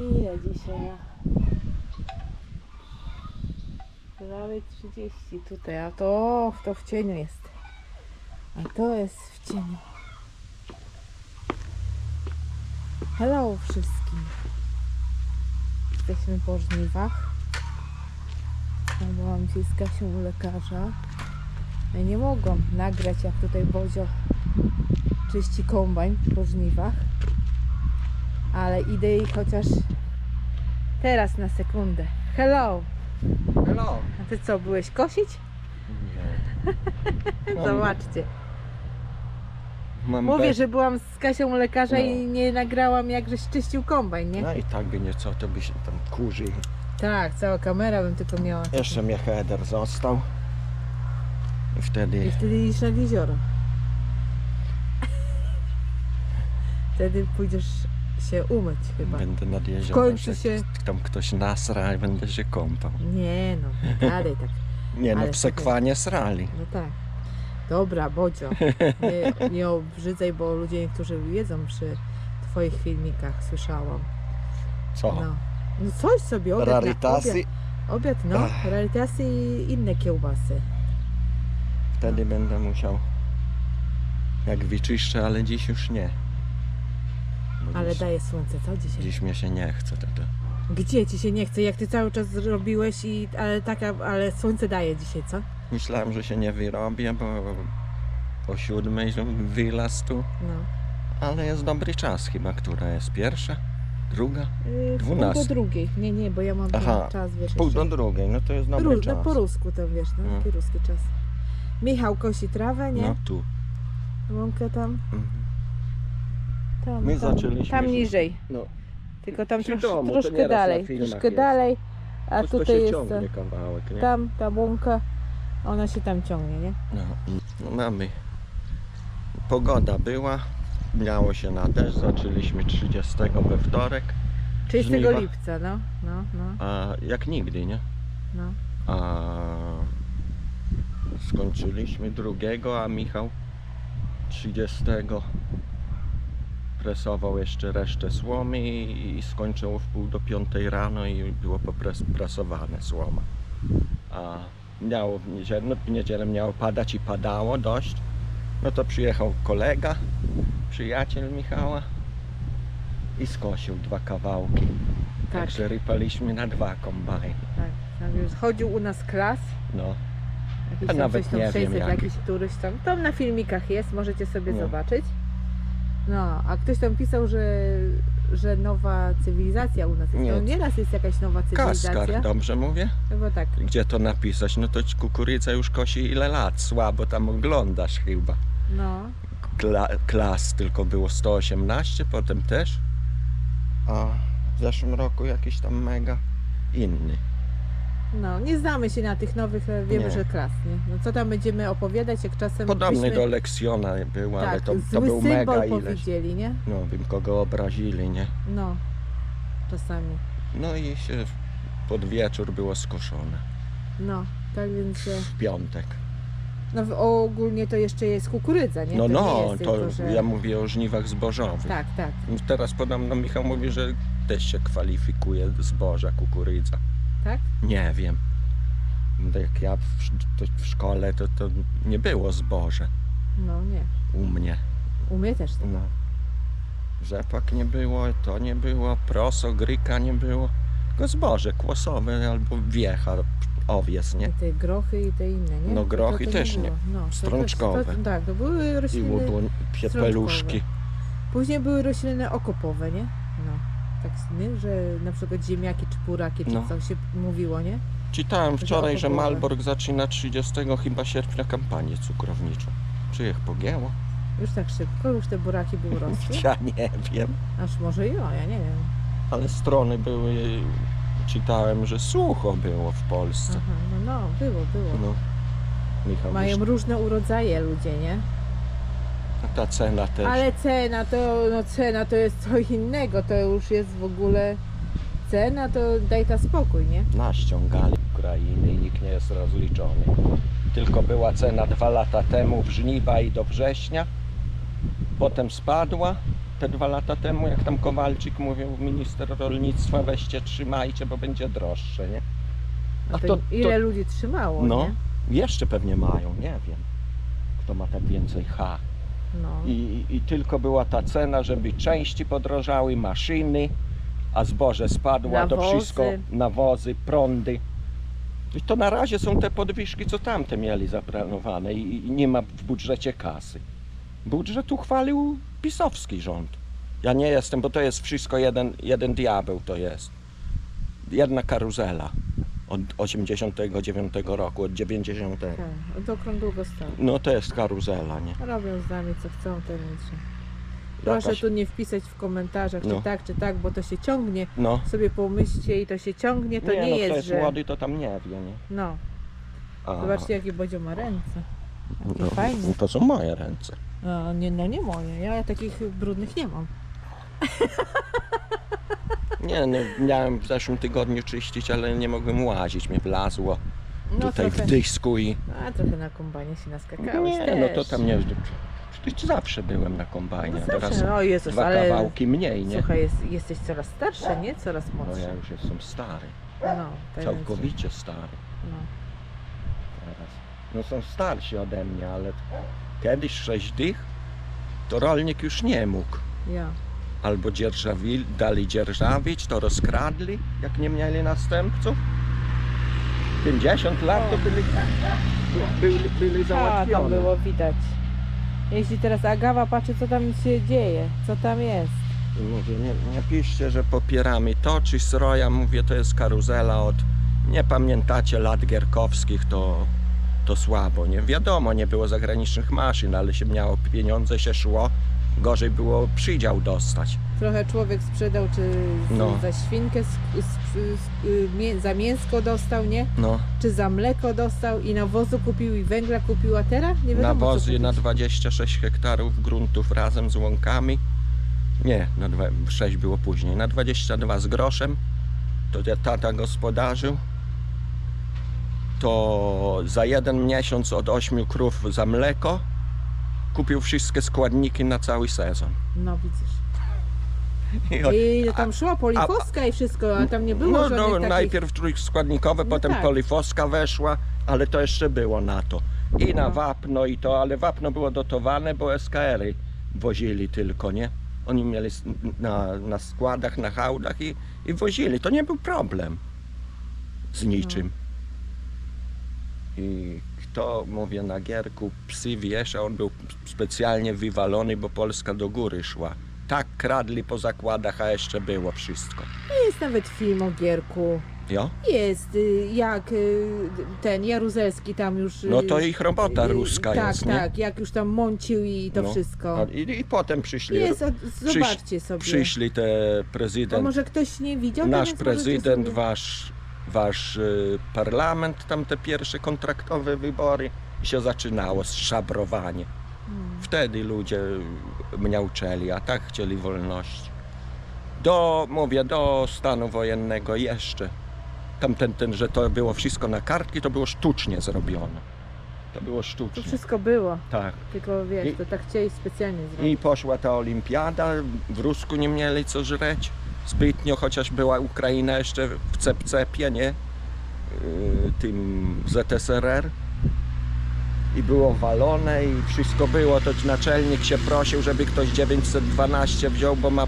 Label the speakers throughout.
Speaker 1: Ile dzisiaj? Prawie 30 tutaj, a to, to w cieniu jest. A to jest w cieniu. Hello wszystkim. Jesteśmy po żniwach. Ja byłam dzisiaj z Kasią u lekarza. Ja nie mogłam nagrać jak tutaj Bozio czyści kombajn po żniwach. Ale idę i chociaż teraz na sekundę. Hello!
Speaker 2: Hello.
Speaker 1: A ty co, byłeś kosić?
Speaker 2: Nie.
Speaker 1: Zobaczcie.
Speaker 2: Mam
Speaker 1: Mówię,
Speaker 2: bez-
Speaker 1: że byłam z Kasią u lekarza
Speaker 2: No.
Speaker 1: i nie nagrałam jak żeś czyścił kombajn, nie?
Speaker 2: No i tak by nieco, to by się tam kurzy.
Speaker 1: Tak, cała kamera bym tylko miała.
Speaker 2: Jeszcze mnie header został. I
Speaker 1: I
Speaker 2: wtedy
Speaker 1: wtedy idziesz nad jezioro. Wtedy pójdziesz się umyć chyba.
Speaker 2: będę nad jeziorem.
Speaker 1: końcu
Speaker 2: że
Speaker 1: się-
Speaker 2: Tam ktoś nasra i będę się kąpał.
Speaker 1: Nie no, gadaj tak.
Speaker 2: Nie no,
Speaker 1: Ale
Speaker 2: psekwanie srali.
Speaker 1: No tak. Dobra, Bodzio, nie, nie obrzydzaj, bo ludzie niektórzy wiedzą przy twoich filmikach, słyszałam.
Speaker 2: Co?
Speaker 1: No, no coś sobie, obiad, na,
Speaker 2: Rarytasy.
Speaker 1: obiad, obiad no,
Speaker 2: Ach.
Speaker 1: rarytasy i inne kiełbasy.
Speaker 2: Wtedy będę musiał jak wyczyszczę, ale dziś już nie. Bo
Speaker 1: Ale
Speaker 2: dziś,
Speaker 1: daje słońce, co dzisiaj?
Speaker 2: dziś mnie się nie chce wtedy.
Speaker 1: Gdzie ci się nie chce? Jak ty cały czas zrobiłeś i ale taka, ale słońce daje dzisiaj, co?
Speaker 2: Myślałem, że się nie wyrobię, bo o siódmej wylazł tu.
Speaker 1: No.
Speaker 2: Ale jest dobry czas chyba, która jest pierwsza, druga?
Speaker 1: Yy, w pół do drugiej. Nie, nie, bo ja mam ten
Speaker 2: Aha,
Speaker 1: czas, wiesz.
Speaker 2: Pół
Speaker 1: jeszcze.
Speaker 2: do drugiej, no to jest dobry
Speaker 1: Ró-
Speaker 2: czas.
Speaker 1: no po rusku tam wiesz, no,
Speaker 2: No.
Speaker 1: taki ruski czas. Michał kosi trawę, nie?
Speaker 2: No tu.
Speaker 1: Łąkę tam,
Speaker 2: Mhm.
Speaker 1: Tam,
Speaker 2: My
Speaker 1: tam,
Speaker 2: zaczęliśmy
Speaker 1: tam niżej.
Speaker 2: No,
Speaker 1: Tylko tam
Speaker 2: Przy
Speaker 1: trosz,
Speaker 2: domu, to
Speaker 1: troszkę
Speaker 2: nieraz na
Speaker 1: dalej,
Speaker 2: filmach
Speaker 1: troszkę
Speaker 2: jest.
Speaker 1: dalej, a
Speaker 2: to
Speaker 1: tutaj
Speaker 2: się
Speaker 1: jest
Speaker 2: ciągnie
Speaker 1: ta,
Speaker 2: kawałek, nie?
Speaker 1: tam ta łąka, ona się tam ciągnie, nie?
Speaker 2: No, no mamy. Pogoda była, miało się na deszcz, zaczęliśmy 30 we wtorek,
Speaker 1: 30
Speaker 2: Żniwa.
Speaker 1: lipca, no, no, no,
Speaker 2: a jak nigdy, nie?
Speaker 1: no.
Speaker 2: A skończyliśmy drugiego, a Michał 30 presował jeszcze resztę słomy i, i skończył w pół do piątej rano i było poprasowane słoma. A miało w niedzielę, no w niedzielę miało padać i padało dość. No to przyjechał kolega, przyjaciel Michała i skosił dwa kawałki.
Speaker 1: Tak,
Speaker 2: Także rypaliśmy na dwa kombajny.
Speaker 1: tak. tak już chodził u nas klas,
Speaker 2: No.
Speaker 1: jakiś
Speaker 2: A
Speaker 1: tam
Speaker 2: nawet
Speaker 1: coś tam
Speaker 2: nie wiem
Speaker 1: 600,
Speaker 2: jaki.
Speaker 1: jakiś któryś tam, tam na filmikach jest, możecie sobie
Speaker 2: No.
Speaker 1: zobaczyć. No, a ktoś tam pisał, że, że nowa cywilizacja u nas jest.
Speaker 2: Nie.
Speaker 1: No nieraz jest jakaś nowa cywilizacja.
Speaker 2: Kaskar, dobrze mówię?
Speaker 1: Chyba tak.
Speaker 2: Gdzie to napisać? No to ci kukurydza już kosi ile lat? Słabo tam oglądasz chyba.
Speaker 1: No,
Speaker 2: Kla, klas tylko było 118, potem też. A w zeszłym roku jakiś tam mega inny.
Speaker 1: No, nie znamy się na tych nowych, ale wiemy,
Speaker 2: Nie.
Speaker 1: że klas, nie? No co tam będziemy opowiadać, jak czasem
Speaker 2: Podobny
Speaker 1: byśmy,
Speaker 2: do Leksjona był, ale
Speaker 1: tak,
Speaker 2: to, to
Speaker 1: zły
Speaker 2: był mega ileś.
Speaker 1: powiedzieli, nie?
Speaker 2: No wiem kogo obrazili, nie?
Speaker 1: No, czasami.
Speaker 2: No i się pod wieczór było skoszone.
Speaker 1: No, tak więc, e,
Speaker 2: W piątek.
Speaker 1: no ogólnie to jeszcze jest kukurydza, nie?
Speaker 2: No
Speaker 1: to nie
Speaker 2: no,
Speaker 1: jest
Speaker 2: to
Speaker 1: tylko, że...
Speaker 2: ja mówię o żniwach zbożowych.
Speaker 1: Tak, tak,
Speaker 2: Teraz podobno Michał mówi, że też się kwalifikuje zboża, kukurydza.
Speaker 1: Tak?
Speaker 2: Nie wiem. Jak ja w, to w szkole, to, to nie było zboże
Speaker 1: No nie.
Speaker 2: u mnie.
Speaker 1: U mnie też nie.
Speaker 2: No. Rzepak nie było, to nie było, proso, gryka nie było. Tylko zboże kłosowe albo wiecha, owiec, nie?
Speaker 1: I te grochy i te inne, nie?
Speaker 2: No,
Speaker 1: To-
Speaker 2: grochy
Speaker 1: to
Speaker 2: też nie.
Speaker 1: było. No, to
Speaker 2: Strączkowe.
Speaker 1: To, tak, to były
Speaker 2: I
Speaker 1: rośliny.
Speaker 2: łubun.
Speaker 1: Później były rośliny okopowe, nie? No. Tak, nie? że na przykład ziemniaki czy buraki, czy
Speaker 2: No.
Speaker 1: co się mówiło, nie?
Speaker 2: Czytałem wczoraj, że
Speaker 1: okopowe.
Speaker 2: Malbork zaczyna 30 chyba sierpnia kampanię cukrowniczą. Czy ich pogięło?
Speaker 1: Już tak szybko, już te buraki były rosły.
Speaker 2: Ja nie wiem.
Speaker 1: Aż może i o, ja nie wiem.
Speaker 2: Ale strony były, czytałem, że sucho było w Polsce.
Speaker 1: Aha, no, no, było, było.
Speaker 2: No. Michał,
Speaker 1: Mają różne urodzaje ludzie, nie?
Speaker 2: Ta cena też.
Speaker 1: Ale cena to, no cena to jest co innego, to już jest w ogóle cena, to daj ta spokój, nie?
Speaker 2: Naściągali Ukrainy i nikt nie jest rozliczony. Tylko była cena dwa lata temu w żniwa i do września. Potem spadła te dwa lata temu, jak tam Kowalczyk mówił, minister rolnictwa, weźcie, trzymajcie, bo będzie droższe, nie?
Speaker 1: A to, ile ludzi trzymało,
Speaker 2: No,
Speaker 1: nie?
Speaker 2: jeszcze pewnie mają, nie wiem. Kto ma tak więcej H.
Speaker 1: No.
Speaker 2: I, I tylko była ta cena, żeby części podrożały, maszyny, a zboże spadło, a to
Speaker 1: Nawozy.
Speaker 2: wszystko, nawozy, prądy. I to na razie są te podwyżki, co tamte mieli zaplanowane i, i nie ma w budżecie kasy. Budżet uchwalił pisowski rząd. Ja nie jestem, bo to jest wszystko jeden, jeden diabeł to jest. Jedna karuzela od 89 roku, od 90.
Speaker 1: Tak, to okrąg długo stał.
Speaker 2: No to jest karuzela, nie?
Speaker 1: Robią z nami co chcą, to nic. Proszę
Speaker 2: Jakaś-
Speaker 1: tu nie wpisać w komentarzach,
Speaker 2: No.
Speaker 1: czy tak, czy tak, bo to się ciągnie.
Speaker 2: No.
Speaker 1: Sobie pomyślcie i to się ciągnie, to nie,
Speaker 2: no,
Speaker 1: jest,
Speaker 2: kto jest
Speaker 1: że...
Speaker 2: młody, to tam nie wie, nie?
Speaker 1: No,
Speaker 2: A,
Speaker 1: zobaczcie jakie Bodzio ma ręce. Jakie
Speaker 2: no,
Speaker 1: fajne.
Speaker 2: To są moje ręce.
Speaker 1: No nie, no nie moje, ja takich brudnych nie mam.
Speaker 2: Nie, no, miałem w zeszłym tygodniu czyścić, ale nie mogłem łazić, mnie wlazło
Speaker 1: No
Speaker 2: tutaj
Speaker 1: trochę,
Speaker 2: w dysku i...
Speaker 1: a trochę na kombanie się naskakałeś
Speaker 2: Nie,
Speaker 1: też.
Speaker 2: no to tam nie... Przecież zawsze byłem na kombajnie,
Speaker 1: No
Speaker 2: teraz
Speaker 1: zawsze, o Jezus,
Speaker 2: dwa
Speaker 1: ale...
Speaker 2: kawałki mniej, nie?
Speaker 1: Słuchaj, jest, jesteś coraz starszy, nie? Coraz
Speaker 2: No
Speaker 1: młodszy.
Speaker 2: ja już jestem stary,
Speaker 1: No, to
Speaker 2: całkowicie stary
Speaker 1: No.
Speaker 2: teraz. No są starsi ode mnie, ale kiedyś sześć dych, to rolnik już nie mógł.
Speaker 1: Ja.
Speaker 2: Albo dzierżawili, dali dzierżawić, to rozkradli, jak nie mieli następców. 50 lat to byli, byli, byli
Speaker 1: A,
Speaker 2: załatwione.
Speaker 1: było widać. Jeśli teraz Agawa patrzy, co tam się dzieje, co tam jest.
Speaker 2: Mówię, nie, nie piszcie, że popieramy to czy sroja, mówię, to jest karuzela od, nie pamiętacie lat gierkowskich, to, to słabo, nie? Wiadomo, nie było zagranicznych maszyn, ale się miało pieniądze, się szło, gorzej było przydział dostać.
Speaker 1: Trochę człowiek sprzedał, czy z,
Speaker 2: No.
Speaker 1: za świnkę, z, z, z, y, mię, za mięsko dostał, nie?
Speaker 2: No,
Speaker 1: Czy za mleko dostał i nawozu kupił i węgla kupił, a teraz nie wiadomo co
Speaker 2: nawozy
Speaker 1: kupić.
Speaker 2: na 26 hektarów gruntów razem z łąkami. Nie, na dwa, 6 było później. Na 22 z groszem. To tata gospodarzył. To za jeden miesiąc od 8 krów za mleko kupił wszystkie składniki na cały sezon.
Speaker 1: No widzisz.
Speaker 2: I
Speaker 1: tam szła polifoska i wszystko, a tam nie było
Speaker 2: no,
Speaker 1: żadnych
Speaker 2: no,
Speaker 1: takich...
Speaker 2: najpierw trójskładnikowe,
Speaker 1: No
Speaker 2: potem
Speaker 1: tak.
Speaker 2: polifoska weszła, ale to jeszcze było na to. I na
Speaker 1: No.
Speaker 2: wapno i to, ale wapno było dotowane, bo SKR-y wozili tylko, nie? Oni mieli na, na składach, na hałdach i, i wozili. To nie był problem z niczym. I kto, mówię, na gierku psy wiesza, on był specjalnie wywalony, bo Polska do góry szła. Tak kradli po zakładach, a jeszcze było wszystko.
Speaker 1: Jest nawet film o Gierku.
Speaker 2: Jo?
Speaker 1: Jest, y, jak y, ten Jaruzelski tam już... y,
Speaker 2: No to ich robota
Speaker 1: y,
Speaker 2: ruska
Speaker 1: tak,
Speaker 2: jest, nie?
Speaker 1: Tak, jak już tam mącił i to
Speaker 2: No.
Speaker 1: wszystko.
Speaker 2: A I, I potem przyszli,
Speaker 1: Jest, a zobaczcie sobie.
Speaker 2: przyszli te
Speaker 1: A
Speaker 2: prezydent,
Speaker 1: może ktoś nie widział? to
Speaker 2: nasz
Speaker 1: więc możecie
Speaker 2: prezydent,
Speaker 1: sobie-
Speaker 2: wasz, wasz y, parlament, tam te pierwsze kontraktowe wybory i się zaczynało szabrowanie.
Speaker 1: Hmm.
Speaker 2: Wtedy ludzie mniauczeli, a tak chcieli wolności. Do, mówię, do stanu wojennego jeszcze. Tamten, ten, że to było wszystko na kartki, to było sztucznie zrobione. To było
Speaker 1: To
Speaker 2: sztucznie.
Speaker 1: wszystko było,
Speaker 2: Tak.
Speaker 1: tylko wiesz,
Speaker 2: I-
Speaker 1: to tak chcieli specjalnie zrobić.
Speaker 2: I poszła ta olimpiada, w Rusku nie mieli co żreć zbytnio, chociaż była Ukraina jeszcze w cepcepie, nie? Yy, Tym ZSRR. I było walone i wszystko było, to naczelnik się prosił, żeby ktoś 912 wziął, bo ma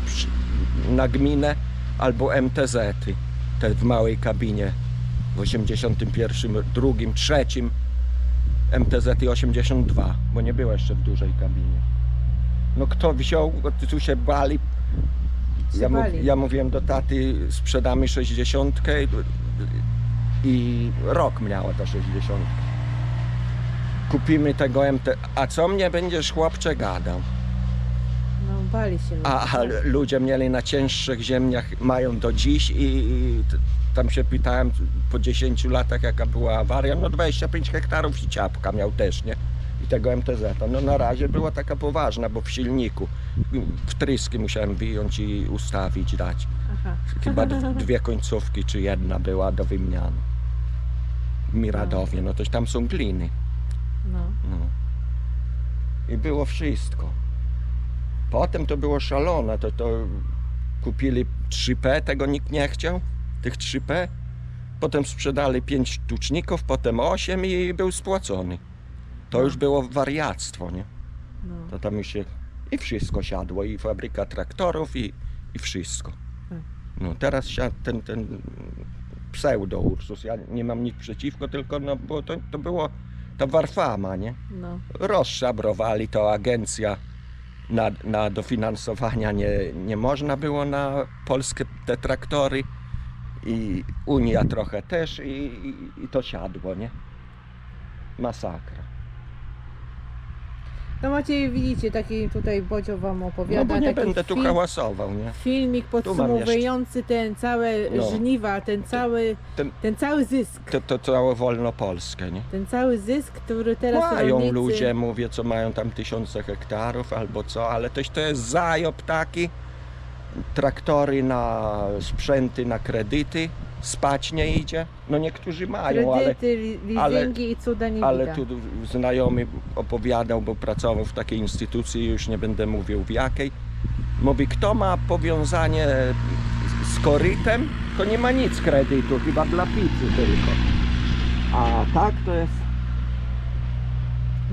Speaker 2: na gminę albo MTZ-y, te w małej kabinie w 81, drugim, trzecim MTZ 82, bo nie było jeszcze w dużej kabinie. No kto wziął, tu się bali. Ja, mu, ja mówiłem do taty, sprzedamy 60 i, rok miała ta 60. Kupimy tego MT. A co mnie będziesz chłopcze gadał?
Speaker 1: No bali się ludzie.
Speaker 2: A, a ludzie mieli na cięższych ziemniach, mają do dziś i, i tam się pytałem po 10 latach jaka była awaria, no 25 hektarów i ciapka miał też, nie? Tego MTZ. No na razie była taka poważna, bo w silniku wtryski musiałem wyjąć i ustawić, dać.
Speaker 1: Aha.
Speaker 2: Chyba dwie końcówki czy jedna była do wymiany. W Miradowie, no to tam są gliny.
Speaker 1: No.
Speaker 2: No. I było wszystko. Potem to było szalone, to, to kupili 3P, tego nikt nie chciał, tych 3P. Potem sprzedali 5 sztuczników, potem 8 i był spłacony. To już było wariactwo, nie?
Speaker 1: No.
Speaker 2: To tam już się i wszystko siadło, i fabryka traktorów, i, i wszystko.
Speaker 1: Tak.
Speaker 2: No teraz siadł ten, ten pseudo Ursus, ja nie mam nic przeciwko, tylko no, bo to, to było ta Warfama, nie?
Speaker 1: No.
Speaker 2: rozszabrowali to agencja na, na dofinansowania nie, nie można było na polskie te traktory i Unia trochę też i, i, i to siadło, nie? Masakra.
Speaker 1: No macie, widzicie, taki tutaj Bodzio wam opowiada.
Speaker 2: No bo nie
Speaker 1: taki
Speaker 2: będę tu
Speaker 1: film,
Speaker 2: hałasował, nie?
Speaker 1: Filmik podsumowujący ten całe
Speaker 2: No.
Speaker 1: żniwa, ten cały,
Speaker 2: Ten-
Speaker 1: ten cały zysk.
Speaker 2: To, to całe wolnopolskie, nie?
Speaker 1: Ten cały zysk, który teraz
Speaker 2: Mają
Speaker 1: rolnicy...
Speaker 2: ludzie, mówię, co mają tam tysiące hektarów albo co, ale też to jest zajob taki. Traktory na sprzęty, na kredyty, spać nie idzie. No niektórzy mają, ale,
Speaker 1: Kredyty,
Speaker 2: ale-
Speaker 1: leasingi i cuda nie
Speaker 2: ale
Speaker 1: widać.
Speaker 2: tu znajomy opowiadał, bo pracował w takiej instytucji, już nie będę mówił w jakiej. Mówi, kto ma powiązanie z korytem, to nie ma nic kredytu, chyba dla pizzy tylko. A tak to jest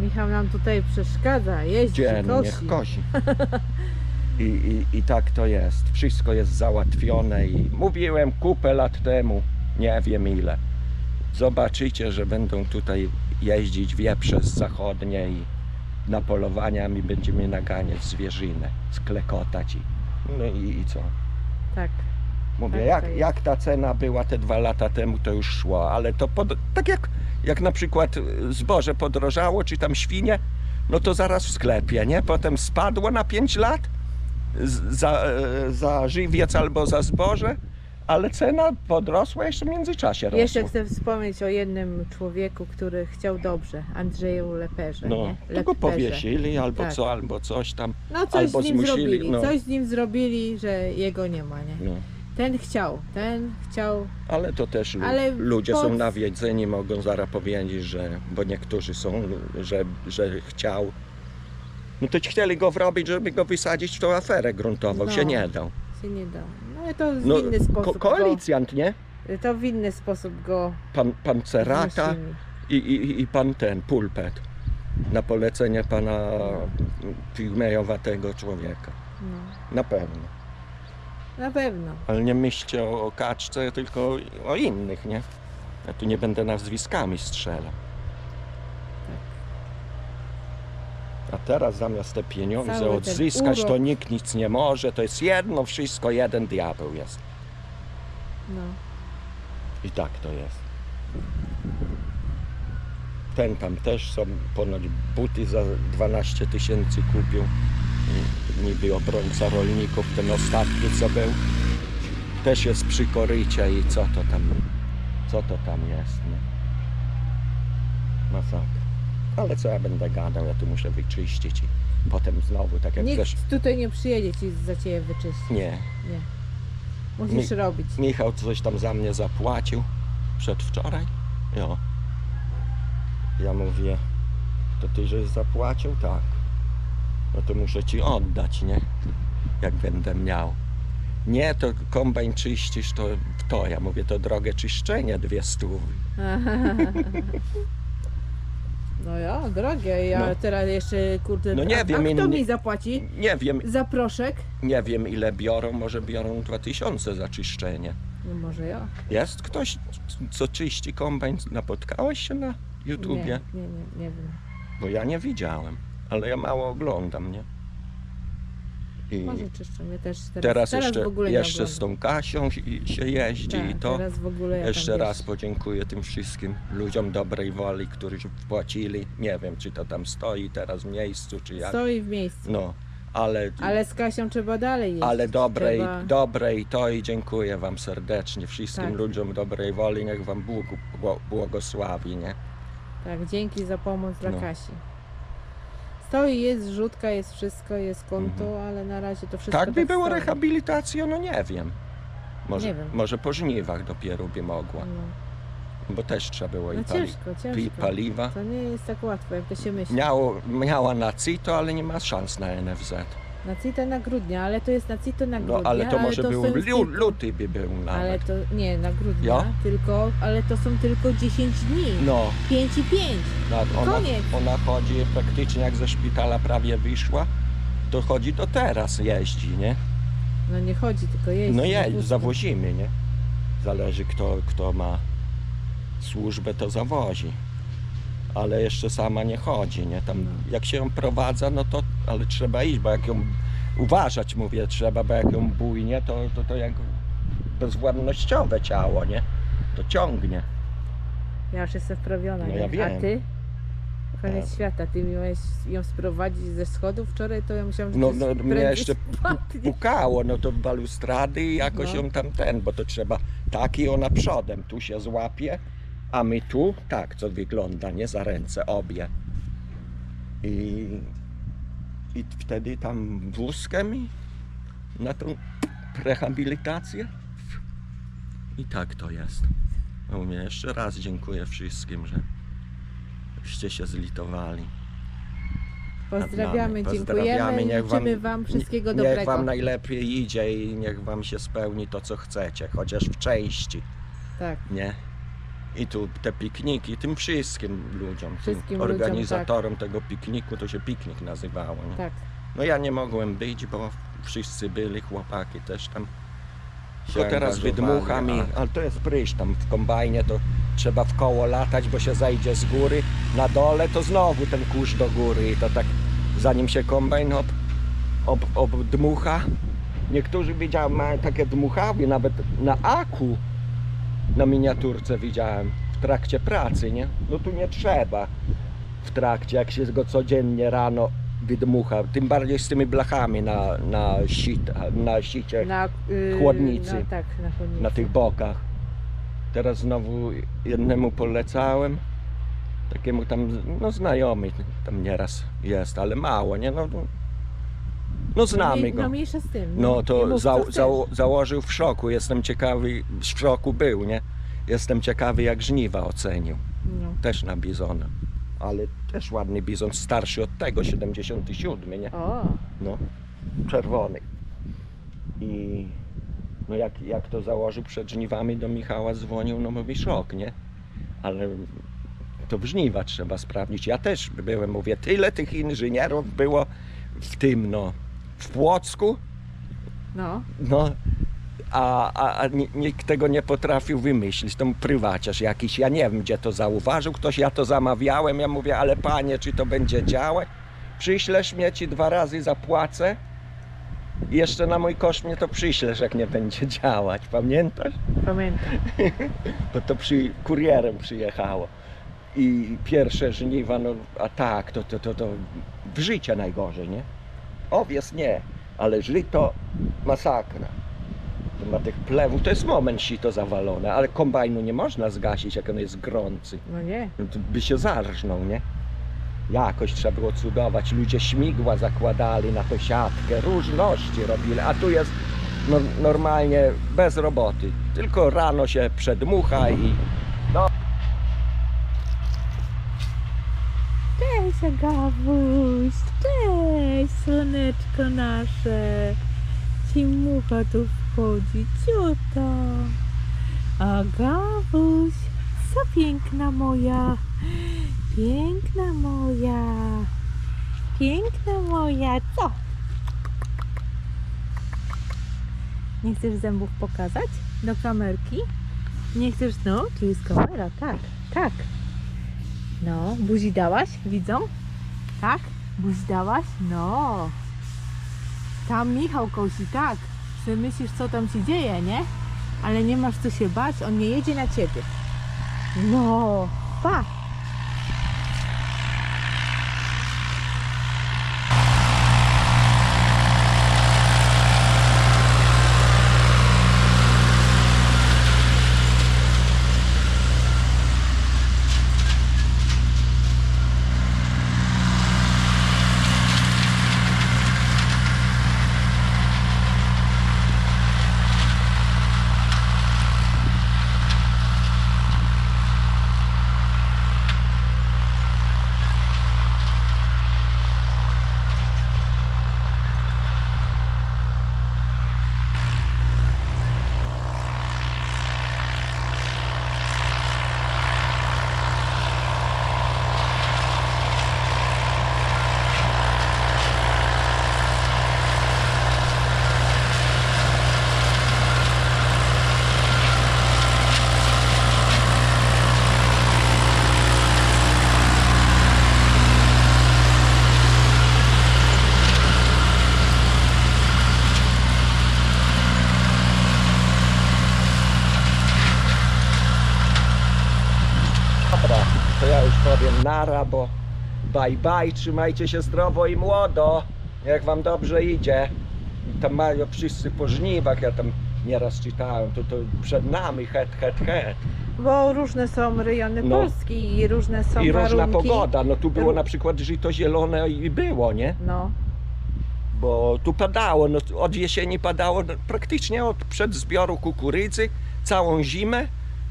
Speaker 1: Michał nam tutaj przeszkadza, jeździ,
Speaker 2: dziennie,
Speaker 1: kosi.
Speaker 2: niech kosi. I, i, I tak to jest. Wszystko jest załatwione i mówiłem kupę lat temu, nie wiem ile. Zobaczycie, że będą tutaj jeździć wieprze z zachodnie i na polowania mi będziemy naganiać zwierzynę, sklekotać i, no i, i co.
Speaker 1: Tak.
Speaker 2: Mówię,
Speaker 1: Tak,
Speaker 2: jak, jak ta cena była te dwa lata temu, to już szło, ale to pod, tak jak, jak na przykład y, zboże podrożało, czy tam świnie, no to zaraz w sklepie, nie? Potem spadło na 5 lat za, e, za żywiec albo za zboże, ale cena podrosła jeszcze w międzyczasie rosła.
Speaker 1: Jeszcze chcę wspomnieć o jednym człowieku, który chciał dobrze, Andrzeju Leperze.
Speaker 2: No,
Speaker 1: nie?
Speaker 2: to go
Speaker 1: Leperze.
Speaker 2: powiesili albo
Speaker 1: Tak.
Speaker 2: co, albo coś tam.
Speaker 1: No coś
Speaker 2: albo
Speaker 1: z nim
Speaker 2: zmusili,
Speaker 1: zrobili,
Speaker 2: no.
Speaker 1: coś z nim zrobili, że jego nie ma, nie?
Speaker 2: No.
Speaker 1: Ten chciał, ten chciał,
Speaker 2: Ale to też
Speaker 1: Ale
Speaker 2: ludzie
Speaker 1: pod-
Speaker 2: są nawiedzeni, mogą zaraz powiedzieć, że, bo niektórzy są, że, że chciał. No to ci chcieli go wrobić, żeby go wysadzić w tą aferę gruntową,
Speaker 1: No.
Speaker 2: się nie dał.
Speaker 1: się nie dał. No to w
Speaker 2: No,
Speaker 1: inny
Speaker 2: ko-
Speaker 1: sposób
Speaker 2: koalicjant, nie?
Speaker 1: go, to w inny sposób go
Speaker 2: Pan, pan Cerata i, i, i pan ten, Pulpet. Na polecenie pana pigmejowatego człowieka.
Speaker 1: No,
Speaker 2: Na pewno.
Speaker 1: na pewno.
Speaker 2: Ale nie myślcie o, o kaczce, tylko o innych, nie? Ja tu nie będę nazwiskami strzelał. A teraz zamiast te pieniądze
Speaker 1: Cały ten
Speaker 2: odzyskać, to
Speaker 1: urok.
Speaker 2: nikt nic nie może. To jest jedno, wszystko jeden diabeł jest.
Speaker 1: No.
Speaker 2: I tak to jest. Ten tam też są ponoć buty za 12 tysięcy kupił. I Niby obrońca rolników, ten ostatni co był. Też jest przy korycie i co to tam, co to tam jest, nie? Masakra. Ale co ja będę gadał, ja tu muszę wyczyścić i potem znowu tak jak
Speaker 1: Nikt tutaj nie przyjedzie ci za ciebie wyczyścić.
Speaker 2: Nie,
Speaker 1: Nie. Musisz
Speaker 2: Mi-
Speaker 1: robić.
Speaker 2: Michał coś tam za mnie zapłacił przedwczoraj. Jo. Ja mówię, to ty żeś zapłacił? Tak. No to muszę ci oddać, nie? Jak będę miał. Nie, to kombajn czyścisz, to to. Ja mówię, to drogie czyszczenie, dwie stówy.
Speaker 1: Ja, drogie, ja
Speaker 2: No.
Speaker 1: teraz jeszcze kurde.
Speaker 2: No nie
Speaker 1: a,
Speaker 2: wiem,
Speaker 1: a kto mi zapłaci
Speaker 2: Nie wiem,
Speaker 1: za proszek?
Speaker 2: nie wiem ile biorą, może biorą 2000 za czyszczenie.
Speaker 1: No może ja.
Speaker 2: Jest ktoś, co czyści kombajn? Napotkałeś się na
Speaker 1: Nie,
Speaker 2: YouTubie?
Speaker 1: nie, nie, nie wiem.
Speaker 2: Bo ja nie widziałem, ale ja mało oglądam, nie? I
Speaker 1: Może czyszczą. Ja też teraz,
Speaker 2: teraz,
Speaker 1: teraz
Speaker 2: jeszcze,
Speaker 1: w ogóle
Speaker 2: jeszcze z tą Kasią się jeździ
Speaker 1: tak,
Speaker 2: i to.
Speaker 1: Teraz w ogóle ja
Speaker 2: Jeszcze
Speaker 1: tam,
Speaker 2: raz
Speaker 1: wiesz,
Speaker 2: podziękuję tym wszystkim ludziom dobrej woli, którzy wpłacili. Nie wiem, czy to tam stoi teraz w miejscu, czy jak.
Speaker 1: Stoi w miejscu.
Speaker 2: No, ale,
Speaker 1: Ale z Kasią trzeba dalej jeździć.
Speaker 2: ale dobrej,
Speaker 1: Trzeba...
Speaker 2: dobrej to i dziękuję Wam serdecznie. Wszystkim
Speaker 1: Tak.
Speaker 2: ludziom dobrej woli, niech Wam Bóg bł- błogosławi, nie?
Speaker 1: Tak, dzięki za pomoc dla
Speaker 2: No.
Speaker 1: Kasi. Stoi, jest zrzutka, jest wszystko, jest konto,
Speaker 2: Mhm.
Speaker 1: ale na razie to wszystko
Speaker 2: Tak by było
Speaker 1: stoi.
Speaker 2: rehabilitacja, no nie wiem. Może,
Speaker 1: Nie wiem.
Speaker 2: może po żniwach dopiero by mogła,
Speaker 1: No,
Speaker 2: bo też trzeba było
Speaker 1: no
Speaker 2: i pali,
Speaker 1: ciężko,
Speaker 2: pi-
Speaker 1: ciężko.
Speaker 2: paliwa.
Speaker 1: To nie jest tak łatwo, jak to się myśli.
Speaker 2: Miało, miała na CITO, ale nie ma szans na NFZ.
Speaker 1: Na CITO na grudnia, ale to jest na CITO na grudnia.
Speaker 2: No ale to może
Speaker 1: to
Speaker 2: był
Speaker 1: są
Speaker 2: lu,
Speaker 1: tylko-
Speaker 2: luty by był
Speaker 1: Ale
Speaker 2: nawet.
Speaker 1: to nie, na grudnia,
Speaker 2: Ja?
Speaker 1: tylko, ale to są tylko 10 dni.
Speaker 2: No,
Speaker 1: 5 i 5.
Speaker 2: tak, ona,
Speaker 1: Koniec.
Speaker 2: ona chodzi praktycznie jak ze szpitala prawie wyszła, to chodzi do teraz jeździ, nie?
Speaker 1: No nie chodzi, tylko jeździ.
Speaker 2: No
Speaker 1: na
Speaker 2: jedź,
Speaker 1: wózku.
Speaker 2: zawozimy, nie? Zależy kto, kto ma służbę, to zawozi. Ale jeszcze sama nie chodzi, nie? Tam
Speaker 1: No.
Speaker 2: jak się ją prowadza, no to, ale trzeba iść, bo jak ją uważać, mówię, trzeba, bo jak ją bujnie, to, to, to jak bezwładnościowe ciało, nie? To ciągnie.
Speaker 1: Ja już jestem wprawiona,
Speaker 2: No
Speaker 1: nie?
Speaker 2: ja
Speaker 1: A
Speaker 2: wiem.
Speaker 1: ty? Koniec
Speaker 2: A-
Speaker 1: świata, ty miałeś ją sprowadzić ze schodów wczoraj, to ja musiałam
Speaker 2: No, no mnie jeszcze
Speaker 1: spadnie.
Speaker 2: pukało, no to balustrady i jakoś
Speaker 1: No.
Speaker 2: ją tam ten, bo to trzeba tak i ona przodem, tu się złapie, a my tu, tak, co wygląda, nie, za ręce obie. I, i wtedy tam wózkiem i na tą rehabilitację. I tak to jest. No mówię, jeszcze raz dziękuję wszystkim, że żeście się zlitowali.
Speaker 1: Pozdrawiamy,
Speaker 2: Pozdrawiamy,
Speaker 1: dziękujemy
Speaker 2: niech wam-
Speaker 1: życzymy Wam wszystkiego
Speaker 2: Niech
Speaker 1: dobrego.
Speaker 2: wam najlepiej idzie i niech wam się spełni to, co chcecie, chociaż w części,
Speaker 1: Tak,
Speaker 2: nie? I tu te pikniki, tym wszystkim ludziom,
Speaker 1: Wszystkim
Speaker 2: tym
Speaker 1: ludziom,
Speaker 2: organizatorom tego pikniku, to się piknik nazywało. Nie?
Speaker 1: tak.
Speaker 2: No ja nie mogłem być, bo wszyscy byli, chłopaki też tam.
Speaker 3: Się
Speaker 2: To teraz
Speaker 3: angażowali,
Speaker 2: wydmucham, i, ale to jest prysz tam w kombajnie, to trzeba w koło latać, bo się zajdzie z góry. Na dole to znowu ten kurz do góry i to tak zanim się kombajn ob, ob, obdmucha. Niektórzy widziałem, mają takie dmuchawy, nawet na aku na miniaturce widziałem w trakcie pracy, nie? No tu nie trzeba w trakcie, jak się go codziennie rano wydmucha, tym bardziej z tymi blachami na, na, sit, na sicie
Speaker 1: Na y,
Speaker 2: Chłodnicy.
Speaker 1: Na, tak, na chłodnicy.
Speaker 2: na tych bokach. Teraz znowu jednemu polecałem, takiemu tam, no znajomy tam nieraz jest, ale mało, nie? No, no, no znamy
Speaker 1: no,
Speaker 2: go.
Speaker 1: No mniejsza z tym.
Speaker 2: No
Speaker 1: Nie
Speaker 2: to
Speaker 1: mów,
Speaker 2: za, zało, założył w szoku, jestem ciekawy, w szoku był, nie? Jestem ciekawy jak żniwa ocenił,
Speaker 1: No.
Speaker 2: też na bizona. Ale też ładny bizon, starszy od tego, 77, nie?
Speaker 1: O,
Speaker 2: No, czerwony. I no jak, jak to założył przed żniwami, do Michała dzwonił, no mówi szok, nie? Ale to w żniwa trzeba sprawdzić. Ja też byłem, mówię, tyle tych inżynierów było w tym, no, w Płocku,
Speaker 1: no.
Speaker 2: no, a, a, a ni- nikt tego nie potrafił wymyślić. To prywaciarz jakiś, ja nie wiem gdzie to zauważył, ktoś, ja to zamawiałem, ja mówię, ale panie, czy to będzie działać? Przyślesz mnie, ci dwa razy zapłacę i jeszcze na mój koszt mnie to przyślesz, jak nie będzie działać, pamiętasz?
Speaker 1: Pamiętam.
Speaker 2: Bo to przy, kurierem przyjechało. I pierwsze żniwa, no a tak, to, to, to, to w życie najgorzej, nie? Owies nie, ale żyto masakra. To ma tych plewów, to jest moment sito zawalone, ale kombajnu nie można zgasić, jak on jest gorący.
Speaker 1: No nie.
Speaker 2: No to by się zarżnął, nie? Jakoś trzeba było cudować. Ludzie śmigła zakładali na tą siatkę, różności robili, a tu jest no, normalnie bez roboty. Tylko rano się przedmucha i
Speaker 1: Cześć Agawuś, cześć słoneczko nasze. Ci mucha tu wchodzi, ciota. Agawuś, co piękna moja, piękna moja, piękna moja, co? Nie chcesz zębów pokazać do kamerki? Nie chcesz, no, tu jest kamera, tak, tak. No, buzi dałaś? Widzą? Tak? Buzi dałaś? No. Tam Michał kosi, tak. Myślisz, co tam się dzieje, nie? Ale nie masz co się bać, on nie jedzie na ciebie. No, pa.
Speaker 2: Nara, bo bye bye, trzymajcie się zdrowo i młodo, jak wam dobrze idzie. I tam mają wszyscy po żniwach, ja tam nieraz czytałem, to, to przed nami het, het, het.
Speaker 1: Bo różne są rejony
Speaker 2: No.
Speaker 1: Polski i różne są
Speaker 2: I różna
Speaker 1: warunki.
Speaker 2: pogoda, no tu było na przykład żyto zielone i było, nie?
Speaker 1: No,
Speaker 2: Bo tu padało, no od jesieni padało no, praktycznie od przedzbioru kukurydzy, całą zimę,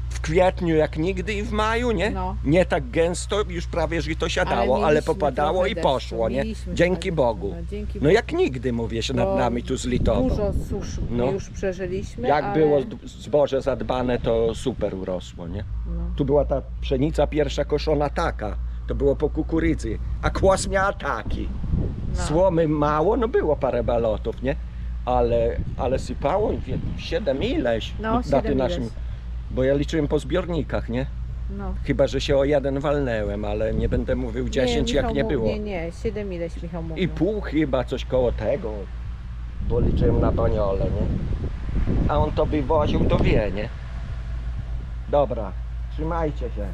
Speaker 2: w kwietniu jak nigdy i w maju, nie?
Speaker 1: No.
Speaker 2: Nie tak gęsto, już prawie żyto siadało, ale,
Speaker 1: mieliśmy
Speaker 2: popadało
Speaker 1: trochę
Speaker 2: i
Speaker 1: deszczu,
Speaker 2: poszło, nie?
Speaker 1: mieliśmy
Speaker 2: Dzięki
Speaker 1: trochę
Speaker 2: Bogu.
Speaker 1: No, dzięki
Speaker 2: No jak nigdy, mówię się, nad nami tu z Litową.
Speaker 1: Dużo susz
Speaker 2: No.
Speaker 1: już przeżyliśmy,
Speaker 2: Jak
Speaker 1: ale...
Speaker 2: było d- zboże zadbane, to super urosło, nie?
Speaker 1: No.
Speaker 2: Tu była ta pszenica pierwsza koszona taka, to było po kukurydzy, a kłos miała taki.
Speaker 1: No.
Speaker 2: Słomy mało, no było parę balotów, nie? Ale, ale sypało wie- siedem ileś
Speaker 1: No,
Speaker 2: na
Speaker 1: siedem
Speaker 2: tym naszym. Bo ja liczyłem po zbiornikach, nie?
Speaker 1: No.
Speaker 2: Chyba, że się o jeden walnęłem, ale nie będę mówił 10 jak nie
Speaker 1: mów-
Speaker 2: było.
Speaker 1: Nie, nie, siedem ileś Michał mówił.
Speaker 2: I pół chyba, coś koło tego. Bo liczyłem na baniole, nie? A on to wywoził, to wie, nie? Dobra, trzymajcie się.